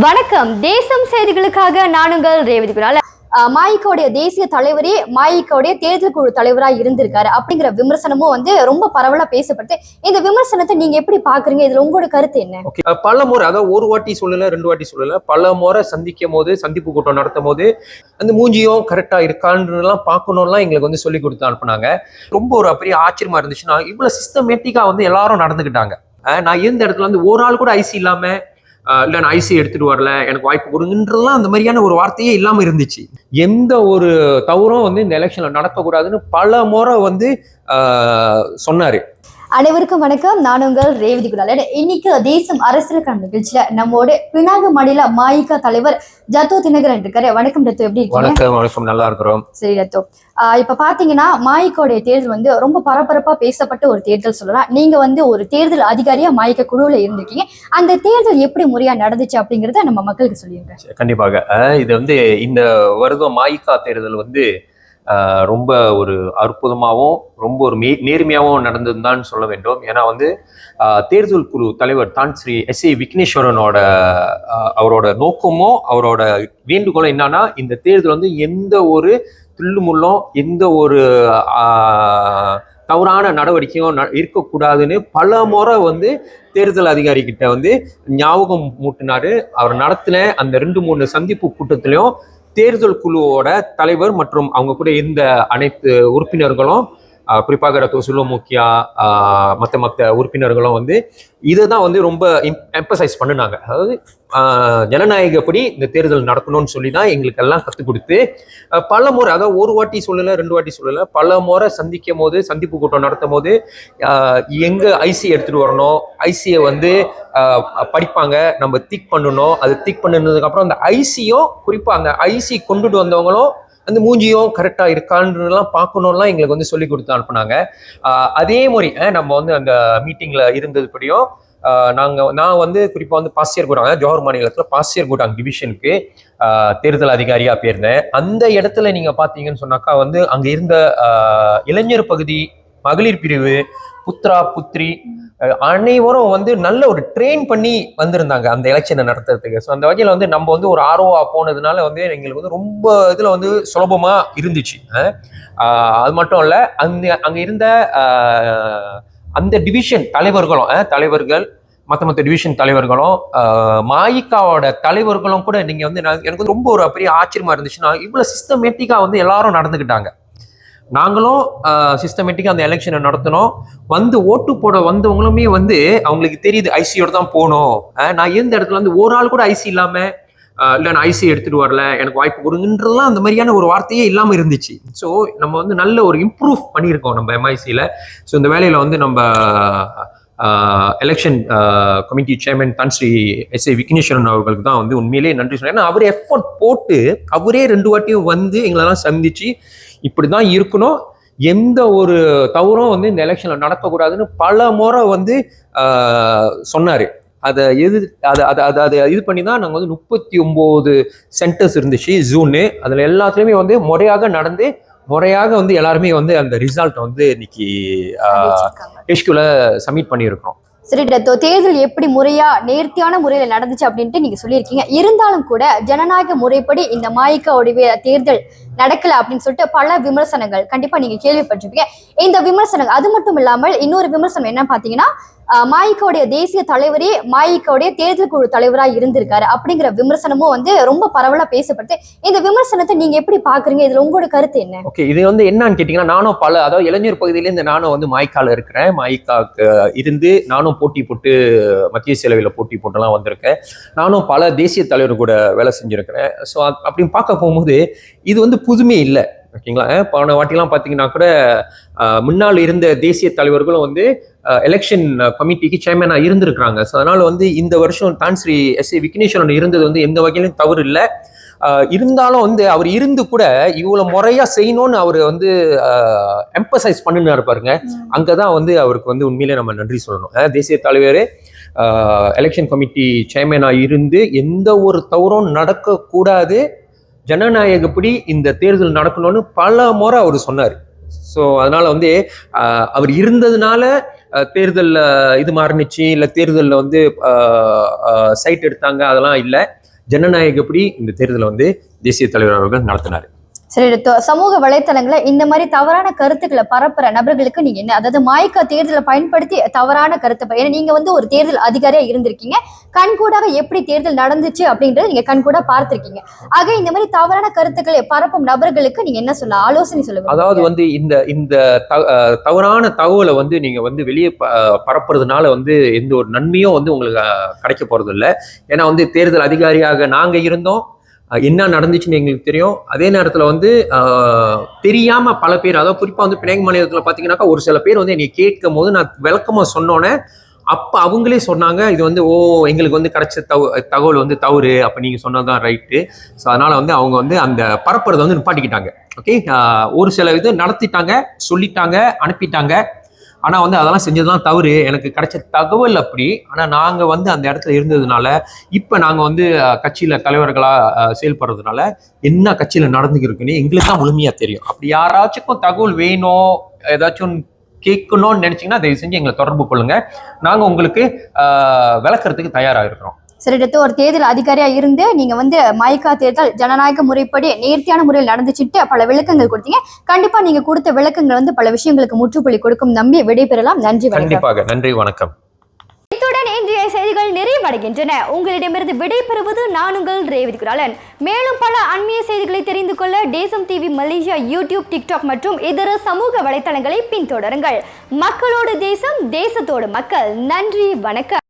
வணக்கம். தேசம் செய்திகளுக்காக நானுங்கள் ரேவதி குணால் மாயிக்காவுடைய தேசிய தலைவரே மாயிக்காவுடைய தேர்தல் குழு தலைவராக இருந்திருக்காரு அப்படிங்கிற விமர்சனமும் வந்து ரொம்ப பரவலா பேசப்பட்டு இந்த விமர்சனத்தை நீங்க எப்படி பாக்குறீங்க? இதுல உங்களோட கருத்து என்ன? ஓகே. பல முறை அதாவது ஒரு வாட்டி சொல்லல ரெண்டு வாட்டி சொல்லல பல முறை சந்திக்கும் போது சந்திப்பு கூட்டம் நடத்தும் போது அந்த மூஞ்சியும் கரெக்டா இருக்கான்றதெல்லாம் பார்க்கணும்லாம் எங்களுக்கு வந்து சொல்லி கொடுத்து அனுப்புனாங்க. ரொம்ப ஒரு பெரிய ஆச்சரியமா இருந்துச்சுன்னா இவ்வளவு சிஸ்டமேட்டிக்கா வந்து எல்லாரும் நடந்துக்கிட்டாங்க. நான் இருந்த இடத்துல வந்து ஒரு ஆள் கூட ஐசி இல்லாம இல்லை நான் ஐசி எடுத்துட்டு வரல எனக்கு வாய்ப்பு கொடுங்கன்றதுலாம் அந்த மாதிரியான ஒரு வார்த்தையே இல்லாம இருந்துச்சு. எந்த ஒரு தவறும் வந்து இந்த எலெக்ஷன்ல நடக்கக்கூடாதுன்னு பல முறை வந்து சொன்னார் சொன்னாரு. அனைவருக்கும் வணக்கம். நான் உங்கள் ரேவதி குணால் இன்னைக்கு தேசம் அரசியலுக்கான நிகழ்ச்சியில நம்மோட பினாங்கு மாநில மாயிகா தலைவர் ஜத்தோ தினகரன் இருக்காரு. வணக்கம் ரத்து எப்படி இருக்கீங்க? வணக்கம் வணக்கம். நல்லா இருக்கிறோம். சரி ரத்தோ இப்ப பாத்தீங்கன்னா மாயிக்கோடைய தேர்தல் வந்து ரொம்ப பரபரப்பா பேசப்பட்ட ஒரு தேர்தல் சொல்லலாம். நீங்க வந்து ஒரு தேர்தல் அதிகாரியா மாயிக்க குழுவுல இருந்திருக்கீங்க. அந்த தேர்தல் எப்படி முறையா நடந்துச்சு அப்படிங்கறத நம்ம மக்களுக்கு சொல்லியிருங்க கண்டிப்பாக. இது வந்து இந்த வருடம் மாயிக்கா தேர்தல் வந்து ரொம்ப ஒரு அற்புதமாகவும் ரொம்ப ஒரு மே நேர்மையாகவும் நடந்ததுதான் சொல்ல வேண்டும். ஏன்னா வந்து தேர்தல் குழு தலைவர் தான் ஸ்ரீ எஸ் ஏ விக்னேஸ்வரனோட அவரோட நோக்கமும் அவரோட வேண்டுகோளும் என்னன்னா இந்த தேர்தல் வந்து எந்த ஒரு தில்லுமுள்ளும் எந்த ஒரு தவறான நடவடிக்கையும் ந- இருக்கக்கூடாதுன்னு பல முறை வந்து தேர்தல் அதிகாரி கிட்ட வந்து ஞாபகம் மூட்டினாரு. அவர் நடத்தின அந்த ரெண்டு மூணு சந்திப்பு கூட்டத்திலையும் தேர்தல் குழுவோட தலைவர் மற்றும் அவங்க கூட இருந்த அனைத்து உறுப்பினர்களும் குறிப்பாக ரத்தோ சுல்லோ முக்கியா மற்ற மற்ற உறுப்பினர்களும் வந்து இதை தான் வந்து ரொம்ப எம்பசைஸ் பண்ணினாங்க. அதாவது ஜனநாயகப்படி இந்த தேர்தல் நடக்கணும்னு சொல்லி தான் எங்களுக்கு எல்லாம் கற்றுக் கொடுத்து பல முறை அதாவது ஒரு வாட்டி சொல்லலை ரெண்டு வாட்டி சொல்லலை பல முறை சந்திக்கும் போது சந்திப்பு கூட்டம் நடத்தும் போது எங்கே ஐசி எடுத்துகிட்டு வரணும் ஐசியை வந்து படிப்பாங்க நம்ம திக் பண்ணணும் அது திக் பண்ணினதுக்கப்புறம் அந்த ஐசியும் குறிப்பாக அந்த ஐசி கொண்டுட்டு வந்தவங்களும் அந்த மூஞ்சியும் கரெக்டா இருக்கான்றதெல்லாம் பார்க்கணும்லாம் எங்களுக்கு வந்து சொல்லி கொடுத்து அனுப்புனாங்க. அதே மாதிரி நம்ம வந்து அந்த மீட்டிங்ல இருந்ததுபடியும் நாங்கள் நான் வந்து குறிப்பாக வந்து பாசியர் கூடாங்க ஜோஹர் மாநிலத்தில் பாசியர் கூடாங் டிவிஷனுக்கு தேர்தல் அதிகாரியாக போயிருந்தேன். அந்த இடத்துல நீங்கள் பார்த்தீங்கன்னு சொன்னாக்கா வந்து அங்கே இருந்த இளைஞர் பகுதி மகளிர் பிரிவு புத்ரா புத்ரி அனைவரும் வந்து நல்ல ஒரு ட்ரெயின் பண்ணி வந்திருந்தாங்க அந்த எலெக்ஷனை நடத்துறதுக்கு. ஸோ அந்த வகையில் வந்து நம்ம வந்து ஒரு ஆர்வா போனதுனால வந்து எங்களுக்கு வந்து ரொம்ப இதில் வந்து சுலபமாக இருந்துச்சு. அது மட்டும் இல்லை அந்த அங்கே இருந்த அந்த டிவிஷன் தலைவர்களும் தலைவர்கள் மற்ற மற்ற டிவிஷன் தலைவர்களும் மாயிக்காவோட தலைவர்களும் கூட நீங்கள் வந்து நான் எனக்கு வந்து ரொம்ப ஒரு பெரிய ஆச்சரியமாக இருந்துச்சுன்னா இவ்வளோ சிஸ்டமேட்டிக்காக வந்து எல்லாரும் நடந்துக்கிட்டாங்க நாங்களும் சிஸ்டமேட்டிக்காக அந்த எலெக்ஷனை நடத்தினோம். வந்து ஓட்டு போட வந்தவங்களுமே வந்து அவங்களுக்கு தெரியுது ஐசியோட தான் போகணும் நான் இருந்த இடத்துல வந்து ஒரு ஆள் கூட ஐசி இல்லாமல் இல்லை நான் ஐசி எடுத்துகிட்டு வரல எனக்கு வாய்ப்பு கொடுங்கன்றதுலாம் அந்த மாதிரியான ஒரு வார்த்தையே இல்லாமல் இருந்துச்சு. ஸோ நம்ம வந்து நல்ல ஒரு இம்ப்ரூவ் பண்ணியிருக்கோம் நம்ம எம்ஐசியில் ஸோ இந்த வேலையில் வந்து நம்ம எலெக்ஷன் கமிட்டி சேர்மன் தான் ஸ்ரீ எஸ் ஏ விக்னேஸ்வரன் அவர்களுக்கு தான் வந்து உண்மையிலேயே நன்றி சொன்னேன் ஏன்னா அவர் எஃபர்ட் போட்டு அவரே ரெண்டு வாட்டியும் வந்து எங்களெல்லாம் சந்திச்சு இப்படி தான் இருக்கணும். எந்த ஒரு தவறும் வந்து இந்த எலெக்ஷன்ல நடக்கக்கூடாதுன்னு பல முறை வந்து சொன்னாரு. அதை எது அதை அதை அதை அதை இது பண்ணி தான் நாங்கள் வந்து முப்பத்தி ஒம்பது சென்டர்ஸ் இருந்துச்சு ஜூனு அதில் எல்லாத்துலேயுமே வந்து முறையாக நடந்து முறையாக வந்து எல்லாருமே வந்து அந்த ரிசல்ட்டை வந்து இன்னைக்கு ஹெச்கியூல சப்மிட் பண்ணியிருக்கிறோம். சரி தேர்தல் எப்படி முறையா நேர்த்தியான முறையில நடந்துச்சு அப்படின்ட்டு நீங்க சொல்லியிருக்கீங்க. இருந்தாலும் கூட ஜனநாயக முறைப்படி இந்த மாயிக்காவுடைய தேர்தல் நடக்கல அப்படின்னு சொல்லிட்டு பல விமர்சனங்கள் கண்டிப்பா நீங்க கேள்விப்பட்டிருப்பீங்க. இந்த விமர்சனங்கள் அது மட்டும் இல்லாமல் இன்னொரு விமர்சனம் என்ன பாத்தீங்கன்னா மாயிக்காவுடைய தேசிய தலைவரே மாயிக்காவுடைய தேர்தல் குழு தலைவரா இருந்திருக்காரு அப்படிங்கிற விமர்சனமும் வந்து ரொம்ப பரவலா பேசப்படுது. இந்த விமர்சனத்தை நீங்க எப்படி பாக்குறீங்க இதுல உங்களோட கருத்து என்ன? ஓகே இது வந்து என்னன்னு கேட்டிங்கன்னா நானும் பல அதாவது இளைஞர் பகுதியில இருந்து நானும் வந்து மாய்க்கால இருக்கிறேன். மாய்க்காக்கு இருந்து நானும் போட்டி போட்டு மத்திய செலவில் போட்டி போட்டுலாம் வந்திருக்கேன். நானும் பல தேசிய தலைவர் கூட வேலை செஞ்சிருக்கிறேன். ஸோ அப்படின்னு பார்க்க போகும்போது இது வந்து புதுமை இல்லை. ஓகேங்களா? போன வாட்டிலாம் பார்த்தீங்கன்னா கூட முன்னால் இருந்த தேசிய தலைவர்களும் வந்து எலெக்ஷன் கமிட்டிக்கு சேர்மனாக இருந்திருக்கிறாங்க. ஸோ அதனால வந்து இந்த வருஷம் தான் ஸ்ரீ எஸ் ஏ விக்னேஸ்வரன் இருந்தது வந்து எந்த வகையிலும் தவறு இல்லை. இருந்தாலும் வந்து அவர் இருந்து கூட இவ்வளவு முறையா செய்யணும்னு அவர் வந்து எம்பசைஸ் பண்ணினாரு பாருங்க. அங்கதான் வந்து அவருக்கு வந்து உண்மையிலே நம்ம நன்றி சொல்லணும். தேசிய தலைவர் எலெக்ஷன் கமிட்டி சேர்மனா இருந்து எந்த ஒரு தவறும் நடக்கக்கூடாது. ஜனநாயகப்படி இந்த தேர்தல் நடக்கணும்னு பல முறை அவர் சொன்னார். ஸோ அதனால வந்து அவர் இருந்ததுனால தேர்தலில் இது மாறுனுச்சு இல்லை தேர்தலில் வந்து சைட் எடுத்தாங்க அதெல்லாம் இல்லை. ஜனநாயகப்படி இந்த தேர்தலை வந்து தேசிய தலைவர் அவர்கள் நடத்தினார். சரி சமூக வலைத்தளங்களை இந்த மாதிரி தவறான கருத்துக்களை பரப்புற நபர்களுக்கு நீங்க என்ன அதாவது மாய்க்கா தேர்தலை பயன்படுத்தி தவறான கருத்தை ஏன்னா நீங்க வந்து ஒரு தேர்தல் அதிகாரியா இருந்திருக்கீங்க. கண்கூடாக எப்படி தேர்தல் நடந்துச்சு அப்படின்றத நீங்க கண்கூடா பார்த்திருக்கீங்க. ஆக இந்த மாதிரி தவறான கருத்துக்களை பரப்பும் நபர்களுக்கு நீங்க என்ன சொல்ல ஆலோசனை சொல்லுங்க அதாவது வந்து இந்த இந்த த- தவறான தகவலை வந்து நீங்க வந்து வெளியே ப- பரப்புறதுனால வந்து எந்த ஒரு நன்மையும் வந்து உங்களுக்கு கிடைக்க போறது இல்லை ஏன்னா வந்து தேர்தல் அதிகாரியாக நாங்க இருந்தோம். என்ன நடந்துச்சுன்னு எங்களுக்கு தெரியும். அதே நேரத்தில் வந்து தெரியாமல் பல பேர் அதாவது குறிப்பாக வந்து பிணைங்க மாநிலத்தில் பார்த்தீங்கன்னாக்கா ஒரு சில பேர் வந்து என்னை கேட்கும் போது நான் விளக்கமாக சொன்னோன்னே அப்போ அவங்களே சொன்னாங்க இது வந்து ஓ எங்களுக்கு வந்து கிடைச்ச தவ தகவல் வந்து தவறு அப்படி நீங்கள் சொன்னது தான் ரைட்டு. ஸோ அதனால் வந்து அவங்க வந்து அந்த பரப்புறதை வந்து நிப்பாட்டிக்கிட்டாங்க. ஓகே ஒரு சில இது நடத்திட்டாங்க சொல்லிட்டாங்க அனுப்பிட்டாங்க. ஆனால் வந்து அதெல்லாம் செஞ்சதுலாம் தவறு. எனக்கு கிடைச்ச தகவல் அப்படி. ஆனால் நாங்கள் வந்து அந்த இடத்துல இருந்ததுனால இப்போ நாங்கள் வந்து கட்சியில் தலைவர்களாக செயல்படுறதுனால என்ன கட்சியில் நடந்துக்கிருக்குன்னு எங்களுக்கு தான் முழுமையாக தெரியும். அப்படி யாராச்சுக்கும் தகவல் வேணும் ஏதாச்சும் கேட்கணும்னு நினச்சிங்கன்னா தயவு செஞ்சு எங்களை தொடர்பு கொள்ளுங்கள் நாங்கள் உங்களுக்கு விளக்குறதுக்கு தயாராக இருக்கிறோம். சரி ரித்து ஒரு தேர்தல் அதிகாரியா இருந்து நீங்க வந்து மாய்க்கா தேர்தல் ஜனநாயக முறைப்படி நேர்த்தியான முறையில் நடந்துச்சுட்டு பல விளக்கங்கள் கொடுத்தீங்க. கண்டிப்பா நீங்க கொடுத்த விளக்கங்கள் வந்து பல விஷயங்களுக்கு முற்றுப்புள்ளி கொடுக்கும். நம்பி விடைபெறலாம். நன்றி வணக்கம். கண்டிப்பாக. நன்றி வணக்கம். இத்துடன் இன்றைய செய்திகள் நிறைவடைகின்றன. உங்களிடமிருந்து விடைபெறுவது நான் உங்கள் ரேவதி குராலன். மேலும் பல அண்மைய செய்திகளை தெரிந்து கொள்ள தேசம் டிவி மலேசியா யூடியூப் டிக்டாக் மற்றும் இதர சமூக வலைத்தளங்களை பின்தொடருங்கள். மக்களோடு தேசம் தேசத்தோடு மக்கள். நன்றி வணக்கம்.